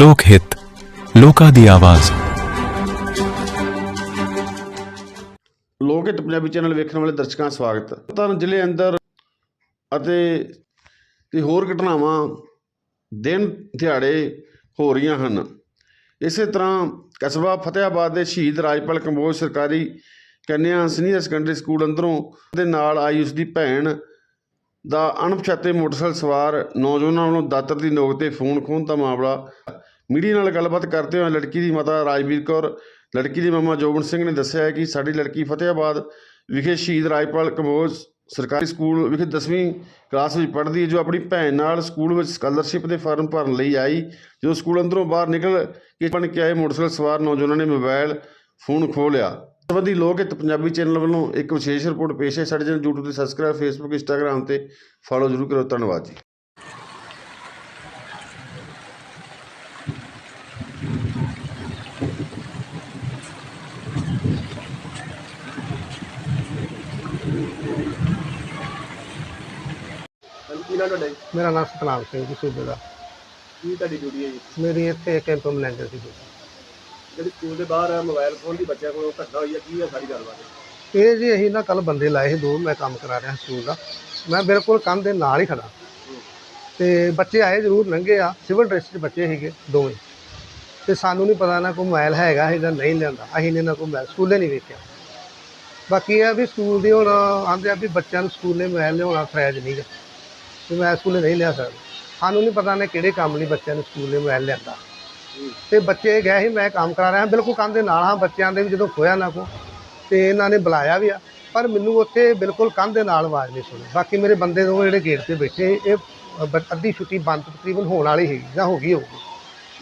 ਲੋਕ ਹਿੱਤ, ਲੋਕਾਂ ਦੀ ਆਵਾਜ਼। ਲੋਕ ਹਿੱਤ ਪੰਜਾਬੀ ਚੈਨਲ ਵੇਖਣ ਵਾਲੇ ਦਰਸ਼ਕਾਂ ਦਾ ਸਵਾਗਤ। ਤਰਨਤਾਰਨ ਜ਼ਿਲ੍ਹੇ ਅੰਦਰ ਅਤੇ ਤੇ ਹੋਰ ਘਟਨਾਵਾਂ ਦਿਨ ਦਿਹਾੜੇ ਹੋ ਰਹੀਆਂ ਹਨ। ਇਸੇ ਤਰ੍ਹਾਂ ਕਸਬਾ ਫਤਿਆਬਾਦ ਦੇ ਸ਼ਹੀਦ ਰਾਜਪਾਲ ਕੰਬੋਜ ਸਰਕਾਰੀ ਕੰਨਿਆ ਸੀਨੀਅਰ ਸੈਕੰਡਰੀ ਸਕੂਲ ਅੰਦਰੋਂ ਦੇ ਨਾਲ ਆਈ ਉਸ ਦੀ ਭੈਣ ਦਾ ਅਣਪਛਾਤੇ ਮੋਟਰਸਾਈਕਲ ਸਵਾਰ ਨੌਜਵਾਨਾਂ ਵੱਲੋਂ ਦਾਤਰ ਦੀ ਨੋਕ ਤੇ ਫੋਨ ਖੋਹਣ ਦਾ ਮਾਮਲਾ ਮੀਡੀਆ ਨਾਲ ਗੱਲਬਾਤ ਕਰਦੇ ਹੋਏ ਲੜਕੀ ਦੀ ਮਾਤਾ ਰਾਜਵੀਰ ਕੌਰ, ਲੜਕੀ ਦੇ ਮਾਮਾ ਜੋਬਨ ਸਿੰਘ ਨੇ ਦੱਸਿਆ ਹੈ ਕਿ ਸਾਡੀ ਲੜਕੀ ਫਤਿਹਾਬਾਦ ਵਿਖੇ ਸ਼ਹੀਦ ਰਾਜਪਾਲ ਕੰਬੋਜ ਸਰਕਾਰੀ ਸਕੂਲ ਵਿਖੇ 10ਵੀਂ ਕਲਾਸ ਵਿੱਚ ਪੜ੍ਹਦੀ ਹੈ, ਜੋ ਆਪਣੀ ਭੈਣ ਨਾਲ ਸਕੂਲ ਵਿੱਚ ਸਕਾਲਰਸ਼ਿਪ ਦੇ ਫਾਰਮ ਭਰਨ ਲਈ ਆਈ ਜਦੋਂ ਸਕੂਲ ਅੰਦਰੋਂ ਬਾਹਰ ਨਿਕਲ ਕੇ ਬਣ ਕੇ ਆਏ ਮੋਟਰਸਾਈਕਲ ਸਵਾਰ ਨੌਜਵਾਨਾਂ ਨੇ ਮੋਬਾਈਲ ਫੋਨ ਖੋਹ ਲਿਆ। ਸੰਬੰਧੀ ਲੋਕ ਹਿੱਤ ਪੰਜਾਬੀ ਚੈਨਲ ਵੱਲੋਂ ਇੱਕ ਵਿਸ਼ੇਸ਼ ਰਿਪੋਰਟ ਪੇਸ਼ ਹੈ। ਸਾਡੇ ਚੈਨਲ YouTube ਤੇ ਸਬਸਕ੍ਰਾਈਬ Facebook, Instagram ਤੇ ਫਾਲੋ ਜ਼ਰੂਰ ਕਰੋ। ਧੰਨਵਾਦ ਜੀ। ਨਾਮ ਤੁਹਾਡਾ ਜੀ? ਮੇਰਾ ਨਾਮ ਸਤਨਾਮ ਸਿੰਘ ਜੀ ਸੂਬੇ ਦਾ। ਕੀ ਤੁਹਾਡੀ ਡਿਊਟੀ ਹੈ ਜੀ? ਮੇਰੀ ਇੱਥੇ ਕੈਂਪ ਮੈਨੇਜਰ ਸੀ। ਜੀ। ਜਿਹੜੀ ਸਕੂਲ ਦੇ ਬਾਹਰ ਮੋਬਾਈਲ ਫੋਨ ਦੀ ਬੱਚਿਆਂ ਕੋਲੋਂ ਘਟਨਾ ਹੋਈ ਹੈ ਕੀ ਹੈ ਸਾਰੀ ਗੱਲਬਾਤ? ਇਹ ਜੀ ਅਸੀਂ ਨਾ ਕੱਲ ਬੰਦੇ ਲਾਏ ਸੀ ਦੋ ਮੈਂ ਕੰਮ ਕਰਾ ਰਿਹਾ ਸਕੂਲ ਦਾ। ਮੈਂ ਬਿਲਕੁਲ ਕੰਧ ਦੇ ਨਾਲ ਹੀ ਖੜਾ ਤੇ ਬੱਚੇ ਆਏ ਜ਼ਰੂਰ ਲੰਘੇ ਆ ਸਿਵਲ ਡਰੈਸ 'ਚ ਬੱਚੇ ਸੀਗੇ ਦੋਵੇਂ। ਤੇ ਸਾਨੂੰ ਨਹੀਂ ਪਤਾ ਨਾ ਕੋਈ ਮੋਬਾਈਲ ਹੈਗਾ ਹੈ ਜਾਂ ਨਹੀਂ ਲਿਆਂਦਾ। ਅਸੀਂ ਨੇ ਨਾ ਕੋਈ ਮੋਬਾਈਲ ਸਕੂਲੇ ਨਹੀਂ ਵੇਖਿਆ। ਬਾਕੀ ਇਹ ਆ ਵੀ ਸਕੂਲ ਦੀ ਹੁਣ ਆਂਦੇ ਆ ਵੀ ਬੱਚਿਆਂ ਨੂੰ ਸਕੂਲੇ ਮੋਬਾਈਲ ਲਿਆਉਣਾ ਫਰਜ਼ ਨਹੀਂਗਾ ਵੀ ਮੈਂ ਸਕੂਲੇ ਨਹੀਂ ਲਿਆ ਸਕਦਾ। ਸਾਨੂੰ ਨਹੀਂ ਪਤਾ ਨੇ ਕਿਹੜੇ ਕੰਮ ਲਈ ਬੱਚਿਆਂ ਨੂੰ ਸਕੂਲੇ ਮੈਂ ਲਿਆਂਦਾ। ਤੇ ਬੱਚੇ ਗਏ ਸੀ, ਮੈਂ ਕੰਮ ਕਰਾ ਰਿਹਾ, ਬਿਲਕੁਲ ਕੰਮ ਦੇ ਨਾਲ ਹਾਂ, ਬੱਚਿਆਂ ਦੇ ਵੀ ਜਦੋਂ ਖੋਇਆ ਨਾ ਕੋ ਤੇ ਇਹਨਾਂ ਨੇ ਬੁਲਾਇਆ ਵੀ ਆ। ਪਰ ਮੈਨੂੰ ਉੱਥੇ ਬਿਲਕੁਲ ਕੰਧ ਦੇ ਨਾਲ ਆਵਾਜ਼ ਨਹੀਂ ਸੁਣੀ। ਬਾਕੀ ਮੇਰੇ ਬੰਦੇ ਦੋ ਜਿਹੜੇ ਗੇਟ ਤੇ ਬੈਠੇ ਇਹ ਅੱਧੀ ਛੁੱਟੀ ਬੰਦ ਤਕਰੀਬਨ ਹੋਣ ਵਾਲੀ ਸੀ ਜਾਂ ਹੋ ਗਈ ਹੋਊਗੀ।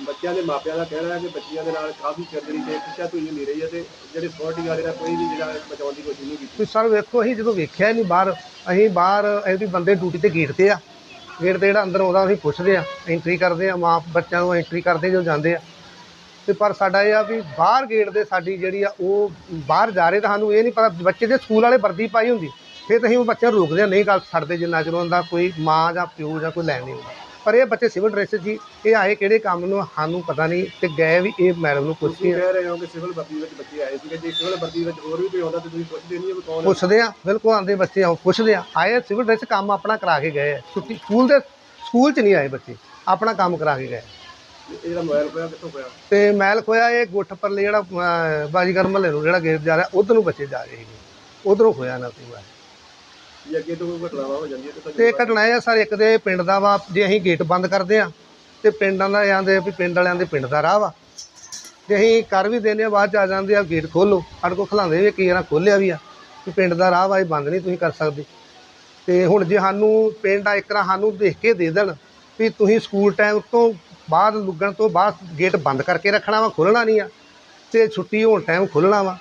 ਬੱਚਿਆਂ ਦੇ ਮਾਪਿਆਂ ਦਾ ਕਹਿਣਾ ਹੈ ਕਿ ਬੱਚਿਆਂ ਦੇ ਨਾਲ ਕਾਫੀ ਚਿਰ ਤੇ ਖਿੱਚਾ ਤੂੰ ਨਹੀਂ ਰਹੀ ਹੈ ਤੇ ਜਿਹੜੇ ਸਕਿਉਰਟੀ ਗਾਰਡ ਦਾ ਕੋਈ ਵੀ ਜਿਹੜਾ ਬਚਾਉਣ ਦੀ ਕੋਸ਼ਿਸ਼ ਨਹੀਂ ਕੀਤੀ। ਤੁਸੀਂ ਸਰ ਵੇਖੋ, ਅਸੀਂ ਜਦੋਂ ਵੇਖਿਆ ਨਹੀਂ ਬਾਹਰ, ਅਸੀਂ ਬਾਹਰ ਇਹ ਬੰਦੇ ਡਿਊਟੀ ਤੇ ਗੇਟ ਤੇ ਆ। ਗੇਟ ਤੇ ਜਿਹੜਾ ਅੰਦਰ ਆਉਂਦਾ, ਅਸੀਂ ਪੁੱਛਦੇ ਆ ਐਂਟਰੀ ਕਰਦੇ ਆ, ਮਾਂ, ਬੱਚਿਆਂ ਨੂੰ ਐਂਟਰੀ ਕਰਦੇ ਜਦੋਂ ਜਾਂਦੇ ਆ। ਤੇ ਪਰ ਸਾਡਾ ਇਹ ਆ ਵੀ ਬਾਹਰ ਗੇਟ ਦੇ ਸਾਡੀ ਜਿਹੜੀ ਆ, ਉਹ ਬਾਹਰ ਜਾ ਰਹੇ ਤਾਂ ਸਾਨੂੰ ਇਹ ਨਹੀਂ ਪਤਾ, ਬੱਚੇ ਦੇ ਸਕੂਲ ਵਾਲੇ ਵਰਦੀ ਪਾਈ ਹੁੰਦੀ। ਫਿਰ ਤਾਂ ਅਸੀਂ ਉਹ ਬੱਚਿਆਂ ਨੂੰ ਰੋਕਦੇ ਆ, ਨਹੀਂ ਗੱਲ ਛੱਡਦੇ ਜਿੰਨਾ ਚਿਰ ਉਹਨਾਂ ਦਾ ਕੋਈ ਮਾਂ ਜਾਂ ਪਿਓ ਜਾਂ ਕੋਈ ਲੈਣ ਨਹੀਂ ਆਉਂਦਾ। ਪਰ ਇਹ ਬੱਚੇ ਸਿਵਲ ਡਰੈਸ 'ਚ ਜੀ ਇਹ ਆਏ ਕਿਹੜੇ ਕੰਮ ਨੂੰ ਸਾਨੂੰ ਪਤਾ ਨਹੀਂ ਤੇ ਗਏ ਵੀ ਇਹ ਮੈਡਮ ਨੂੰ ਤੁਸੀਂ ਕੇ ਕਹਿ ਰਹੇ ਹੋ ਕਿ ਸਿਵਲ ਭਰਤੀ ਵਿੱਚ ਬੱਚੇ ਆਏ ਸੀਗੇ ਜੇ ਸਿਵਲ ਭਰਤੀ ਵਿੱਚ ਹੋਰ ਵੀ ਕੋਈ ਆਉਂਦਾ ਤੇ ਤੁਸੀਂ ਪੁੱਛਦੇ ਨਹੀਂ ਹੋ ਵੀ ਕੌਣ ਹੈ ਪੁੱਛਦੇ ਆ ਬਿਲਕੁਲ ਆਂਦੇ ਬੱਚੇ ਆ ਪੁੱਛਦੇ ਆ। ਆਏ ਸਿਵਲ ਡਰੈਸ ਕੰਮ ਆਪਣਾ ਕਰਾ ਕੇ ਗਏ ਆ। ਛੁੱਟੀ ਸਕੂਲ ਦੇ ਸਕੂਲ 'ਚ ਨਹੀਂ ਆਏ ਬੱਚੇ ਆਪਣਾ ਕੰਮ ਕਰਾ ਕੇ ਗਏ। ਇਹ ਜਿਹੜਾ ਮੋਬਾਈਲ ਹੋਇਆ ਕਿੱਥੋਂ ਹੋਇਆ ਤੇ ਮੈਲ ਖੋਇਆ ਇਹ ਗੁੱਠ ਪਰਲੇ ਜਿਹੜਾ ਅਹ, ਬਾਜੀਗਰ ਮਹੱਲੇ ਨੂੰ ਜਿਹੜਾ ਗੇਟ ਜਾ ਰਿਹਾ ਉਧਰ ਨੂੰ ਬੱਚੇ ਜਾ ਰਹੇ ਸੀਗੇ ਉਧਰੋਂ ਖੋਇਆ ਨਾ ਸੀ। ਜੇ ਅੱਗੇ ਤੋਂ ਕੋਈ ਘਟਨਾਵਾਂ ਹੋ ਜਾਂਦੀ ਹੈ ਤੇ ਤੇ ਘਟਨਾ ਇਹ ਆ ਸਰ ਇੱਕ ਦੇ ਪਿੰਡ ਦਾ ਵਾ ਜੇ ਅਸੀਂ ਗੇਟ ਬੰਦ ਕਰਦੇ ਆ ਤੇ ਪਿੰਡਾਂ ਦਾ ਆਂਦੇ ਵੀ ਪਿੰਡ ਵਾਲਿਆਂ ਦੇ ਪਿੰਡ ਦਾ ਰਾਹ ਵਾ। ਤੇ ਅਸੀਂ ਕਰ ਵੀ ਦਿੰਦੇ ਆ ਬਾਅਦ ਚ ਆ ਜਾਂਦੇ ਆ ਗੇਟ ਖੋਲੋ। ਸਾਡੇ ਕੋਲ ਖਲਾਉਂਦੇ ਵੀ ਕੀ ਵਾਰ ਖੋਲਿਆ ਵੀ ਆ ਕਿ ਪਿੰਡ ਦਾ ਰਾਹ ਵਾ ਇਹ ਬੰਦ ਨਹੀਂ ਤੁਸੀਂ ਕਰ ਸਕਦੇ। ਤੇ ਹੁਣ ਜੇ ਸਾਨੂੰ ਪਿੰਡ ਆ ਇੱਕ ਵਾਰ ਸਾਨੂੰ ਦੇਖ ਕੇ ਦੇ ਦੇਣ ਵੀ ਤੁਸੀਂ ਸਕੂਲ ਟਾਈਮ ਤੋਂ ਬਾਅਦ ਲੁੱਗਣ ਤੋਂ ਬਾਅਦ ਗੇਟ ਬੰਦ ਕਰਕੇ ਰੱਖਣਾ ਵਾ ਖੋਲਣਾ ਨਹੀਂ ਆ। ਤੇ ਛੁੱਟੀ ਹੋਣ ਟਾਈਮ ਖੋਲਣਾ ਵਾ।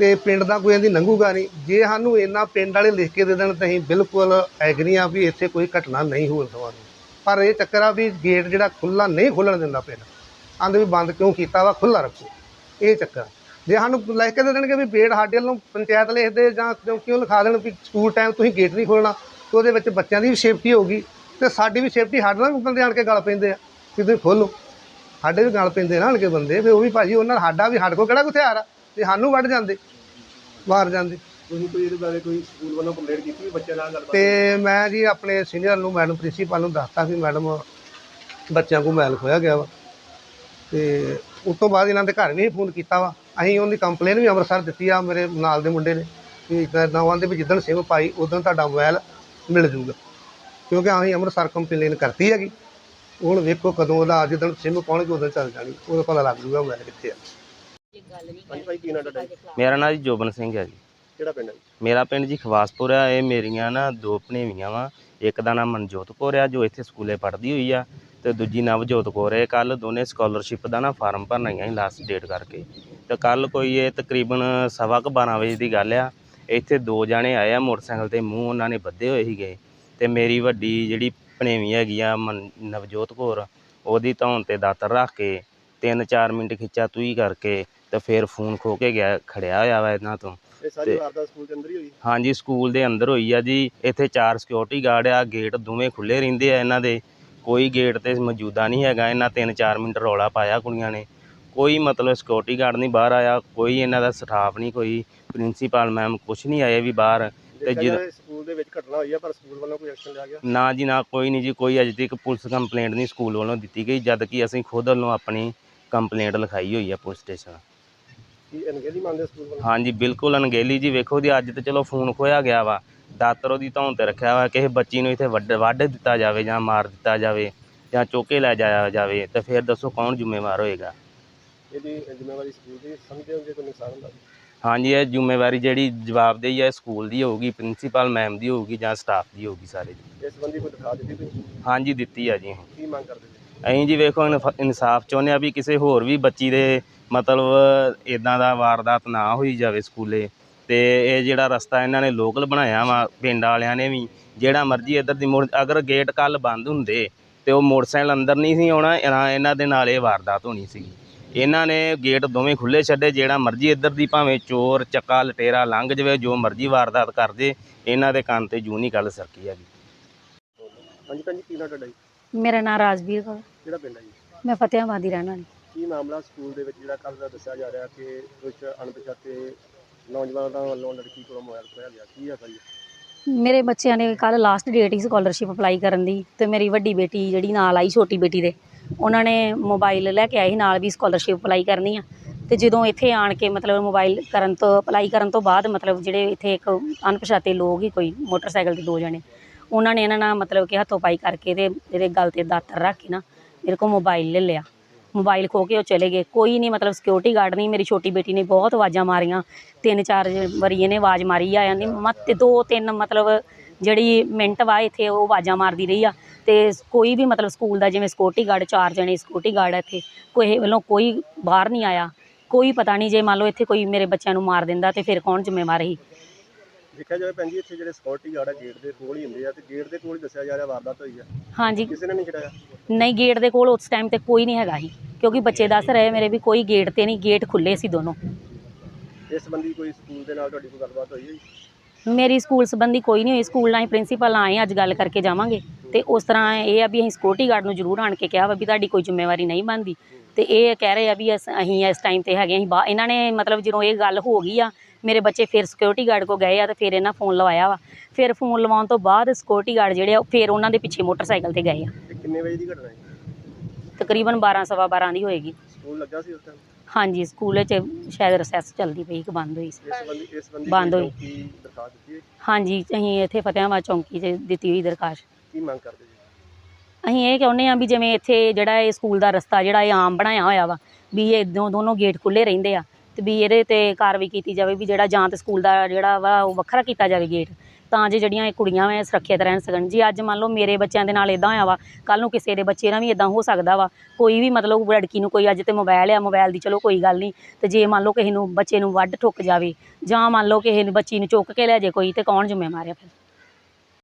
ਤੇ ਪਿੰਡ ਦਾ ਕੋਈ ਇਹਦੀ ਲੰਘੂਗਾ ਨਹੀਂ। ਜੇ ਸਾਨੂੰ ਇੰਨਾ ਪਿੰਡ ਵਾਲੇ ਲਿਖ ਕੇ ਦੇ ਦੇਣ ਤਾਂ ਅਸੀਂ ਬਿਲਕੁਲ ਐਗਰੀ ਆ ਵੀ ਇੱਥੇ ਕੋਈ ਘਟਨਾ ਨਹੀਂ ਹੋਣ ਦੇਵਾਂਗੇ। ਪਰ ਇਹ ਚੱਕਰ ਆ ਵੀ ਗੇਟ ਜਿਹੜਾ ਖੁੱਲਾ ਨਹੀਂ ਖੁੱਲਣ ਦਿੰਦਾ ਪਿੰਡ, ਆਂਦੇ ਵੀ ਬੰਦ ਕਿਉਂ ਕੀਤਾ ਵਾ ਖੁੱਲਾ ਰੱਖੋ। ਇਹ ਚੱਕਰ ਜੇ ਸਾਨੂੰ ਲਿਖ ਕੇ ਦੇ ਦੇਣਗੇ ਵੀ ਗੇਟ ਸਾਡੇ ਵੱਲੋਂ ਪੰਚਾਇਤ ਲਿਖਦੇ ਜਾਂ ਕਿਉਂ ਕਿਉਂ ਲਿਖਾ ਦੇਣ ਵੀ ਸਕੂਲ ਟਾਈਮ ਤੁਸੀਂ ਗੇਟ ਨਹੀਂ ਖੋਲਣਾ ਤੇ ਉਹਦੇ ਵਿੱਚ ਬੱਚਿਆਂ ਦੀ ਵੀ ਸੇਫਟੀ ਹੋਊਗੀ, ਤੇ ਸਾਡੀ ਵੀ ਸੇਫਟੀ ਸਾਡੇ ਨਾਲ ਬੰਦੇ ਆਣ ਕੇ ਗੱਲ ਪੈਂਦੇ ਆ ਕਿ ਤੁਸੀਂ ਖੋਲੋ ਸਾਡੇ ਵੀ ਗੱਲ ਪੈਂਦੇ ਨਾ ਆਣ ਕੇ ਬੰਦੇ, ਫਿਰ ਉਹ ਵੀ ਭਾਜੀ ਉਹਨਾਂ, ਸਾਡਾ ਵੀ ਸਾਡੇ ਕੋਲ ਕਿਹੜਾ ਕੋਈ ਹਥਿਆਰ ਆ? ਤੇ ਸਾਨੂੰ ਵੱਢ ਜਾਂਦੇ ਮਾਰ ਜਾਂਦੇ। ਤੁਸੀਂ ਕੋਈ ਇਹਦੇ ਬਾਰੇ ਕੋਈ ਸਕੂਲ ਵੱਲੋਂ ਕੰਪਲੇਂਟ ਕੀਤੀ ਵੀ ਬੱਚਿਆਂ ਨਾਲ ਗੱਲਬਾਤ ਤੇ ਮੈਂ ਜੀ ਆਪਣੇ ਸੀਨੀਅਰ ਨੂੰ ਮੈਡਮ ਪ੍ਰਿੰਸੀਪਲ ਨੂੰ ਦੱਸਤਾ ਵੀ ਮੈਡਮ ਬੱਚਿਆਂ ਕੋਲ ਮੈਲ ਖੋਇਆ ਗਿਆ ਵਾ। ਤੇ ਉਸ ਤੋਂ ਬਾਅਦ ਇਹਨਾਂ ਦੇ ਘਰ ਵੀ ਫੋਨ ਕੀਤਾ ਵਾ। ਅਸੀਂ ਉਹਦੀ ਕੰਪਲੇਨ ਵੀ ਅੰਮ੍ਰਿਤਸਰ ਦਿੱਤੀ ਆ ਮੇਰੇ ਨਾਲ ਦੇ ਮੁੰਡੇ ਨੇ ਵੀ ਇਦਾਂ ਦੇ ਵੀ ਜਿੱਦਣ ਸਿਮ ਪਾਈ ਉਦੋਂ ਤੁਹਾਡਾ ਮੋਬਾਈਲ ਮਿਲ ਜੂਗਾ। ਕਿਉਂਕਿ ਅਸੀਂ ਅੰਮ੍ਰਿਤਸਰ ਕੰਪਲੇਨ ਕਰਤੀ ਹੈਗੀ। ਹੁਣ ਵੇਖੋ ਕਦੋਂ ਉਹਦਾ ਜਿੱਦਣ ਸਿਮ ਪਾਉਣਗੇ ਉਦੋਂ ਚੱਲ ਜਾਣੀ। ਉਦੋਂ ਪਤਾ ਲੱਗ ਜੂਗਾ ਮੋਬਾਈਲ ਕਿੱਥੇ ਆ। ਹਾਂਜੀ ਭਾਈ ਕੀ ਨਾਮ ਤੁਹਾਡਾ ਜੀ? ਮੇਰਾ ਨਾਂ ਜੀ ਜੋਬਨ ਸਿੰਘ ਹੈ ਜੀ। ਕਿਹੜਾ ਪਿੰਡ ਹੈ ਜੀ? ਮੇਰਾ ਪਿੰਡ ਜੀ ਖਵਾਸਪੁਰ ਆ ਇਹ ਮੇਰੀਆਂ ਨਾ ਦੋ ਭਣੇਵੀਆਂ ਵਾ। ਇੱਕ ਦਾ ਨਾਮ ਮਨਜੋਤ ਕੌਰ ਆ ਜੋ ਇੱਥੇ ਸਕੂਲੇ ਪੜ੍ਹਦੀ ਹੋਈ ਆ ਤੇ ਦੂਜੀ ਨਵਜੋਤ ਕੌਰ ਹੈ ਕੱਲ ਦੋਨੇ ਸਕਾਲਰਸ਼ਿਪ ਦਾ ਨਾ ਫਾਰਮ ਭਰਨ ਆਈਆਂ ਸੀ ਲਾਸਟ ਡੇਟ ਕਰਕੇ। ਤੇ ਕੱਲ ਕੋਈ ਇਹ ਤਕਰੀਬਨ ਸਵਾ ਕੁ 12 ਵਜੇ ਦੀ ਗੱਲ ਆ। ਇੱਥੇ ਦੋ ਜਾਣੇ ਆਏ ਆ ਮੋਟਰਸਾਈਕਲ ਤੇ ਮੂੰਹ ਉਹਨਾਂ ਨੇ ਬੱਧੇ ਹੋਏ ਸੀਗੇ। ਤੇ ਮੇਰੀ ਵੱਡੀ ਜਿਹੜੀ ਭਣੇਵੀਂ ਹੈਗੀ ਆ ਮਨ- ਨਵਜੋਤ ਕੌਰ ਉਹਦੀ ਧੌਣ ਤੇ ਦਾਤਰ ਰੱਖ ਕੇ ਤਿੰਨ ਚਾਰ ਮਿੰਟ ਖਿੱਚਾ ਤੂਈ ਕਰਕੇ ਤੇ ਫਿਰ ਫੋਨ ਖੋ ਕੇ ਗਿਆ ਖੜਿਆ ਹੋਇਆ ਵਾ ਇਹਨਾਂ ਤੋਂ। ਇਹ ਸਾਰੀ ਤੇ- ਵਾਰਦਾਤ ਸਕੂਲ ਦੇ ਅੰਦਰ ਹੀ ਹੋਈ? ਹਾਂਜੀ ਸਕੂਲ ਦੇ ਅੰਦਰ ਹੋਈ ਆ ਜੀ। ਇੱਥੇ ਚਾਰ ਸਿਕਿਉਰਿਟੀ ਗਾਰਡ ਆ ਗੇਟ ਦੋਵੇਂ ਖੁੱਲੇ ਰਹਿੰਦੇ ਆ ਇਹਨਾਂ ਦੇ। ਕੋਈ ਗੇਟ ਤੇ ਮੌਜੂਦਾ ਨਹੀਂ ਹੈਗਾ ਇਹਨਾਂ 3-4 ਮਿੰਟ ਰੌਲਾ ਪਾਇਆ ਕੁੜੀਆਂ ਨੇ। ਕੋਈ ਮਤਲਬ ਸਿਕਿਉਰਿਟੀ ਗਾਰਡ ਨਹੀਂ ਬਾਹਰ ਆਇਆ ਕੋਈ ਇਹਨਾਂ ਦਾ ਸਟਾਫ ਨਹੀਂ ਕੋਈ ਪ੍ਰਿੰਸੀਪਲ ਮੈਮ ਕੁਛ ਨਹੀਂ ਆਏ ਵੀ ਬਾਹਰ। ਤੇ ਜਾਵੇ ਸਕੂਲ ਦੇ ਵਿੱਚ ਘਟਨਾ ਹੋਈ ਆ ਪਰ ਸਕੂਲ ਵੱਲੋਂ ਕੋਈ ਐਕਸ਼ਨ ਲਿਆ ਗਿਆ? ਨਾ ਜੀ ਨਾ ਕੋਈ ਨਹੀਂ ਜੀ ਕੋਈ ਅਜੇ ਤੱਕ ਪੁਲਿਸ ਕੰਪਲੇਂਟ ਨਹੀਂ ਸਕੂਲ ਵੱਲੋਂ ਦਿੱਤੀ ਗਈ ਜਦ ਕਿ ਅਸੀਂ ਖੁਦ ਵੱਲੋਂ ਆਪਣੀ ਕੰਪਲੇਂਟ ਲਿਖਾਈ ਹੋਈ ਹੈ ਪੁਲਿਸ ਸਟੇਸ਼ਨ ਕੀ ਅਣਗਹਿਲੀ ਮੰਨਦੇ ਸਕੂਲ ਵੱਲੋਂ? ਹਾਂਜੀ ਬਿਲਕੁਲ ਅਣਗਹਿਲੀ ਜੀ। ਵੇਖੋ ਜੀ ਅੱਜ ਤੇ ਚਲੋ ਫੋਨ ਖੋਇਆ ਗਿਆ ਵਾ। ਦਾਤਰ ਉਹਦੀ ਧੌਣ ਤੇ ਰੱਖਿਆ ਵਾ ਕਿਸੇ ਬੱਚੀ ਨੂੰ ਇੱਥੇ ਵੱਢ ਵੱਢ ਦਿੱਤਾ ਜਾਵੇ ਜਾਂ ਮਾਰ ਦਿੱਤਾ ਜਾਵੇ ਜਾਂ ਚੁੱਕੇ ਲੈ ਜਾਇਆ ਜਾਵੇ ਤੇ ਫਿਰ ਦੱਸੋ ਕੌਣ ਜ਼ਿੰਮੇਵਾਰ ਹੋਏਗਾ? ਇਹਦੀ ਜ਼ਿੰਮੇਵਾਰੀ ਸਕੂਲ ਦੀ ਸਮਝਦੇ ਹੋ ਜੇ ਕੋਈ ਨੁਕਸਾਨ ਹੁੰਦਾ ਹਾਂਜੀ ਇਹ ਜ਼ਿੰਮੇਵਾਰੀ ਜਿਹੜੀ ਜਵਾਬਦੇਹੀ ਹੈ ਸਕੂਲ ਦੀ ਹੋਊਗੀ ਪ੍ਰਿੰਸੀਪਲ ਮੈਮ ਦੀ ਹੋਊਗੀ ਜਾਂ ਸਟਾਫ ਦੀ ਹੋਊਗੀ ਸਾਰੇ ਦੀ। ਇਸ ਸੰਬੰਧੀ ਕੋਈ ਦਿਖਾ ਦਿੱਤੀ ਤੁਸੀਂ? ਹਾਂਜੀ ਦਿੱਤੀ ਆ ਜੀ। ਕੀ ਮੰਗ ਕਰਦੇ ਜੀ ਅਸੀਂ ਜੀ ਵੇਖੋ ਇਨਫ- ਇਨਸਾਫ ਚਾਹੁੰਦੇ ਆ ਵੀ ਕਿਸੇ ਹੋਰ ਵੀ ਬੱਚੀ ਦੇ ਮਤਲਬ ਇਦਾਂ ਦਾ ਵਾਰਦਾਤ ਨਾ ਹੋਈ ਜਾਵੇ ਸਕੂਲੇ। ਤੇ ਇਹ ਜਿਹੜਾ ਰਸਤਾ ਇਹਨਾਂ ਨੇ ਲੋਕਲ ਬਣਾਇਆ ਵਾ, ਪਿੰਡ ਵਾਲਿਆਂ ਨੇ ਵੀ, ਜਿਹੜਾ ਮਰਜ਼ੀ ਇੱਧਰ ਦੀ ਮੋੜ, ਅਗਰ ਗੇਟ ਕੱਲ ਬੰਦ ਹੁੰਦੇ ਤੇ ਉਹ ਮੋਟਰਸਾਈਕਲ ਅੰਦਰ ਨਹੀਂ ਸੀ ਆਉਣਾ ਇਹਨਾਂ- ਇਹਨਾਂ ਦੇ ਨਾਲ ਇਹ ਵਾਰਦਾਤ ਹੋਣੀ ਸੀ। ਇਹਨਾਂ ਨੇ ਗੇਟ ਦੋਵੇਂ ਖੁੱਲੇ ਛੱਡੇ, ਜਿਹੜਾ ਮਰਜ਼ੀ ਇੱਧਰ ਦੀ ਭਾਵੇਂ ਚੋਰ, ਚੱਕਾ, ਲਟੇਰਾ ਲੰਘ ਜਾਵੇ, ਜੋ ਮਰਜ਼ੀ ਵਾਰਦਾਤ ਕਰ ਜੇ, ਇਹਨਾਂ ਦੇ ਕੰਨ ਤੇ ਜੂ ਨਹੀਂ ਗੱਲ ਸਰਕੀ ਹੈਗੀ। ਹਾਂਜੀ ਭੈਣ ਜੀ, ਕੀ ਨਾਮ ਤੁਹਾਡਾ ਜੀ? ਮੇਰਾ ਨਾਮ ਰਾਜਵੀਰ ਕੌਰ। ਕਿਹੜਾ ਪਿੰਡ ਹੈ ਜੀ? ਮੈਂ ਫਤਿਆਬਾਦ ਦੀ ਰਹਿਣ ਵਾਲੀ। ਕੀ ਮਾਮਲਾ ਸਕੂਲ ਦੇ ਵਿੱਚ ਜਿਹੜਾ ਕੱਲ ਦਾ ਦੱਸਿਆ ਜਾ ਰਿਹਾ ਕਿ ਕੁਝ ਅਣਪਛਾਤੇ ਨੌਜਵਾਨਾਂ ਵੱਲੋਂ ਲੜਕੀ ਕੋਲੋਂ ਮੋਬਾਈਲ ਖੋਇਆ ਗਿਆ? ਕੀ ਹੈ ਸਹੀ? ਮੇਰੇ ਬੱਚਿਆਂ ਨੇ ਕੱਲ ਲਾਸਟ ਡੇਟ ਹੀ ਸਕਾਲਰਸ਼ਿਪ ਅਪਲਾਈ ਕਰਨ ਦੀ ਤੇ ਮੇਰੀ ਵੱਡੀ ਬੇਟੀ ਜਿਹੜੀ ਨਾਲ ਆਈ ਛੋਟੀ ਬੇਟੀ ਦੇ ਉਹਨਾਂ ਨੇ ਮੋਬਾਈਲ ਲੈ ਕੇ ਆਏ ਸੀ ਨਾਲ ਵੀ ਸਕਾਲਰਸ਼ਿਪ ਅਪਲਾਈ ਕਰਨੀ ਆ। ਤੇ ਜਦੋਂ ਇੱਥੇ ਆਣ ਕੇ ਮਤਲਬ ਮੋਬਾਈਲ ਕਰਨ ਤੋਂ ਅਪਲਾਈ ਕਰਨ ਤੋਂ ਬਾਅਦ ਮਤਲਬ ਜਿਹੜੇ ਇੱਥੇ ਇੱਕ ਅਣਪਛਾਤੇ ਲੋਕ ਹੀ ਕੋਈ ਮੋਟਰਸਾਈਕਲ ਤੇ ਦੋ ਜਣੇ ਉਹਨਾਂ ਨੇ ਇਹਨਾਂ ਨਾਲ ਮਤਲਬ ਕਿ ਹੱਥੋਂ ਪਾਈ ਕਰਕੇ ਤੇ ਇਹਦੇ ਗਲ ਤੇ ਦਾਤਰ ਰੱਖ ਕੇ ਨਾ ਮੇਰੇ ਕੋਲ ਮੋਬਾਈਲ ਲੈ ਲਿਆ। ਮੋਬਾਈਲ ਖੋ ਕੇ ਉਹ ਚਲੇ ਗਏ। ਕੋਈ ਨਹੀਂ ਮਤਲਬ ਸਿਕਿਉਰਿਟੀ ਗਾਰਡ ਨਹੀਂ, ਮੇਰੀ ਛੋਟੀ ਬੇਟੀ ਨੇ ਬਹੁਤ ਆਵਾਜ਼ਾਂ ਮਾਰੀਆਂ। ਤਿੰਨ ਚਾਰ ਜ- ਵਾਰੀ ਇਹਨੇ ਆਵਾਜ਼ ਮਾਰੀ ਆ ਜਾਂਦੀ ਮਤ ਦੋ ਤਿੰਨ ਮਤਲਬ ਜਿਹੜੀ ਮਿੰਟ ਵਾ ਇੱਥੇ ਉਹ ਆਵਾਜ਼ਾਂ ਮਾਰਦੀ ਰਹੀ ਆ। ਤੇ ਕੋਈ ਵੀ ਮਤਲਬ ਸਕੂਲ ਦਾ ਜਿਵੇਂ ਸਿਕਿਉਰਿਟੀ ਗਾਰਡ ਚਾਰ ਜਣੇ ਸਿਕਿਉਰਿਟੀ ਗਾਰਡ ਇੱਥੇ, ਕੋਈ ਵੱਲੋਂ ਕੋਈ ਬਾਹਰ ਨਹੀਂ ਆਇਆ। ਕੋਈ ਪਤਾ ਨਹੀਂ ਜੇ ਮੰਨ ਲਓ ਇੱਥੇ ਕੋਈ ਮੇਰੇ ਬੱਚਿਆਂ ਨੂੰ ਮਾਰ ਦਿੰਦਾ ਤੇ ਫਿਰ ਕੌਣ ਜ਼ਿੰਮੇਵਾਰ ਸੀ? ਦੇਖਿਆ ਜਾਵੇ ਭੈਣ ਜੀ ਇੱਥੇ ਜਿਹੜੇ ਸਿਕਿਉਰਿਟੀ ਗਾਰਡ ਆ ਗੇਟ ਦੇ ਕੋਲ ਹੀ ਹੁੰਦੇ ਆ ਤੇ ਗੇਟ ਦੇ ਕੋਲ ਹੀ ਦੱਸਿਆ ਜਾ ਰਿਹਾ ਵਾਰਦਾਤ ਹੋਈ ਆ। ਹਾਂਜੀ। ਕਿਸੇ ਨੇ ਨਹੀਂ ਛਡਾਇਆ ਨਹੀਂ ਗੇਟ ਦੇ ਕੋਲ ਉਸ ਟਾਈਮ ਤੇ ਕੋਈ ਨਹੀਂ ਹੈਗਾ ਸੀ ਕਿਉਂਕਿ ਬੱਚੇ ਦੱਸ ਰਹੇ ਮੇਰੇ ਵੀ ਕੋਈ ਗੇਟ ਤੇ ਨਹੀਂ ਗੇਟ ਖੁੱਲੇ ਸੀ ਦੋਨੋਂ। ਇਸ ਸੰਬੰਧੀ ਕੋਈ ਸਕੂਲ ਦੇ ਨਾਲ ਤੁਹਾਡੀ ਕੋਈ ਗੱਲਬਾਤ ਹੋਈ ਹੈ? ਮੇਰੀ ਸਕੂਲ ਸੰਬੰਧੀ ਕੋਈ ਨਹੀਂ ਹੋਈ ਸਕੂਲ ਨਾਲ ਹੀ ਪ੍ਰਿੰਸੀਪਲ ਆਏ ਅੱਜ ਗੱਲ ਕਰਕੇ ਜਾਵਾਂਗੇ। ਤੇ ਉਸ ਤਰ੍ਹਾਂ ਇਹ ਆ ਵੀ ਅਸੀਂ ਸਿਕਿਉਰਿਟੀ ਗਾਰਡ ਨੂੰ ਜ਼ਰੂਰ ਆਣ ਕੇ ਕਿਹਾ ਵਾ ਵੀ ਤੁਹਾਡੀ ਕੋਈ ਜ਼ਿੰਮੇਵਾਰੀ ਨਹੀਂ ਬਣਦੀ। ਤੇ ਇਹ ਕਹਿ ਰਹੇ ਆ ਵੀ ਅਸ- ਅਸੀਂ ਇਸ ਟਾਈਮ ਤੇ ਹੈਗੇ ਅਸੀਂ ਬਾ ਇਹਨਾਂ ਨੇ ਮਤਲਬ ਜਦੋਂ ਇਹ ਗੱਲ ਹੋ ਗਈ ਆ ਮੇਰੇ ਬੱਚੇ ਫਿਰ ਸਿਕਿਉਰਿਟੀ ਗਾਰਡ ਕੋ ਗਏ ਆ ਤੇ ਫਿਰ ਇਹਨਾਂ ਫੋਨ ਲਵਾਇਆ ਵਾ। ਫਿਰ ਫੋਨ ਲਵਾਉਣ ਤੋਂ ਬਾਅਦ ਸਿਕਿਉਰਿਟੀ ਗਾਰਡ ਜਿਹੜੇ ਆ ਫਿਰ ਉਹਨਾਂ ਦੇ ਪਿੱਛੇ ਮੋਟਰਸਾਈਕਲ ਤੇ ਗਏ ਆ। ਤੇ ਕਿੰਨੇ ਵਜੇ ਦੀ ਘਟਨਾ ਹੈ? ਤਕਰੀਬਨ 12 ਸਵਾ 12 ਦੀ ਹੋਏਗੀ। ਸਕੂਲ ਲੱਗਾ ਸੀ ਉਸ ਟਾਈਮ ਹਾਂਜੀ ਸਕੂਲ ਵਿੱਚ ਸ਼ਾਇਦ ਰਿਸੈਸ ਚੱਲਦੀ ਪਈ ਕਿ ਬੰਦ ਹੋਈ ਸੀ। ਇਸ ਸੰਬੰਧੀ ਇਸ ਸੰਬੰਧੀ ਬੰਦ ਕੋਈ ਹੋਈ। ਚੌਕੀ ਦਰਖਾਸਤ ਦਿੱਤੀ ਹੈ ਹਾਂਜੀ ਅਸੀਂ ਇੱਥੇ ਫਤਿਆਬਾਦ ਚੌਂਕੀ 'ਚ ਦਿੱਤੀ ਹੋਈ ਦਰਖਾਸਤ। ਕੀ ਮੰਗ ਕਰਦੇ ਜੀ? ਅਸੀਂ ਇਹ ਚਾਹੁੰਦੇ ਹਾਂ ਵੀ ਜਿਵੇਂ ਇੱਥੇ ਜਿਹੜਾ ਇਹ ਸਕੂਲ ਦਾ ਰਸਤਾ ਜਿਹੜਾ ਇਹ ਆਮ ਬਣਾਇਆ ਹੋਇਆ ਵਾ ਵੀ ਇਹ ਦੋ ਦੋਨੋਂ ਗੇਟ ਖੁੱਲੇ ਰਹਿੰਦੇ ਆ। ਅਤੇ ਵੀ ਇਹਦੇ ਤੇ ਕਾਰਵਾਈ ਕੀਤੀ ਜਾਵੇ ਵੀ ਜਿਹੜਾ ਜਾਂ ਤਾਂ ਸਕੂਲ ਦਾ ਜਿਹੜਾ ਵਾ ਉਹ ਵੱਖਰਾ ਕੀਤਾ ਜਾਵੇ ਗੇਟ ਤਾਂ ਜੇ ਜਿਹੜੀਆਂ ਇਹ ਕੁੜੀਆਂ ਵਾ ਸੁਰੱਖਿਅਤ ਰਹਿਣ ਸਕਣ। ਜੀ ਅੱਜ ਮੰਨ ਲਓ ਮੇਰੇ ਬੱਚਿਆਂ ਦੇ ਨਾਲ ਇੱਦਾਂ ਹੋਇਆ ਵਾ, ਕੱਲ੍ਹ ਨੂੰ ਕਿਸੇ ਦੇ ਬੱਚੇ ਨਾਲ ਵੀ ਇੱਦਾਂ ਹੋ ਸਕਦਾ ਵਾ। ਕੋਈ ਵੀ ਮਤਲਬ ਲੜਕੀ ਨੂੰ ਕੋਈ ਅੱਜ ਤਾਂ ਮੋਬਾਇਲ ਆ ਮੋਬਾਇਲ ਦੀ ਚਲੋ ਕੋਈ ਗੱਲ ਨਹੀਂ। ਅਤੇ ਜੇ ਮੰਨ ਲਓ ਕਿਸੇ ਨੂੰ ਬੱਚੇ ਨੂੰ ਵੱਢ ਠੁੱਕ ਜਾਵੇ ਜਾਂ ਮੰਨ ਲਓ ਕਿਸੇ ਨੂੰ ਬੱਚੀ ਨੂੰ ਚੁੱਕ ਕੇ ਲੈ ਜੇ ਕੋਈ, ਤਾਂ ਕੌਣ ਜ਼ਿੰਮੇਵਾਰ ਆ ਫਿਰ?